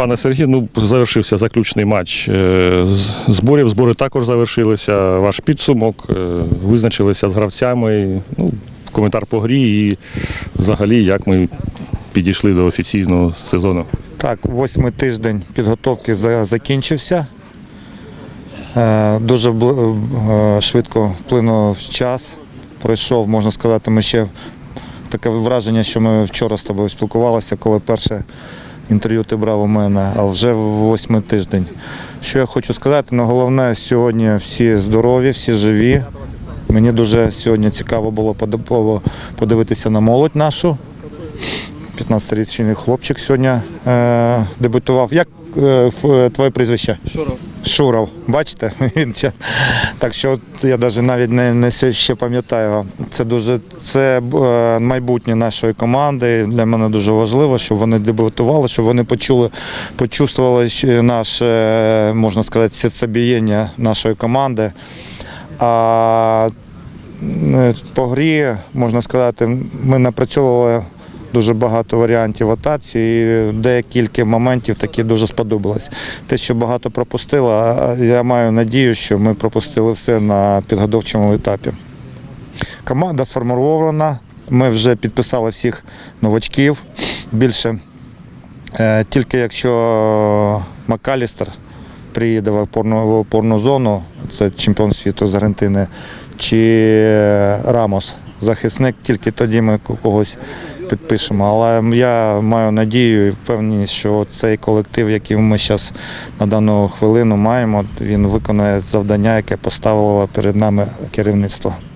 Пане Сергію, ну завершився заключний матч е, зборів. Збори також завершилися. Ваш підсумок, е, визначилися з гравцями. Ну, коментар по грі і взагалі, як ми підійшли до офіційного сезону. Так, восьмий тиждень підготовки закінчився. Е, Дуже швидко вплинув час. Пройшов, можна сказати, ми ще таке враження, що ми вчора з тобою спілкувалися, коли перше інтерв'ю ти брав у мене, а вже восьмий тиждень. Що я хочу сказати, ну головне сьогодні всі здорові, всі живі. Мені дуже сьогодні цікаво було подив- подивитися на молодь нашу. 15-річний хлопчик сьогодні е, дебютував. Як твоє прізвище? Шуров. Шуров. Бачите? Він ще- так що я навіть навіть не, не ще пам'ятаю. Це дуже це е, майбутнє нашої команди. Для мене дуже важливо, щоб вони дебютували, щоб вони почули, почувствували наше, можна сказати, серцебієння нашої команди. А е, по грі, можна сказати, ми напрацьовували дуже багато варіантів атаці, і декілька моментів такі дуже сподобалось. Те, що багато пропустили, а я маю надію, що ми пропустили все на підготовчому етапі. Команда сформована, ми вже підписали всіх новачків. Більше е, тільки якщо Макалістер приїде в опорну, в опорну зону, це чемпіон світу з Аргентини, чи Рамос, захисник, тільки тоді ми когось підпишемо. Але я маю надію і впевненість, що цей колектив, який ми зараз на дану хвилину маємо, він виконує завдання, яке поставило перед нами керівництво.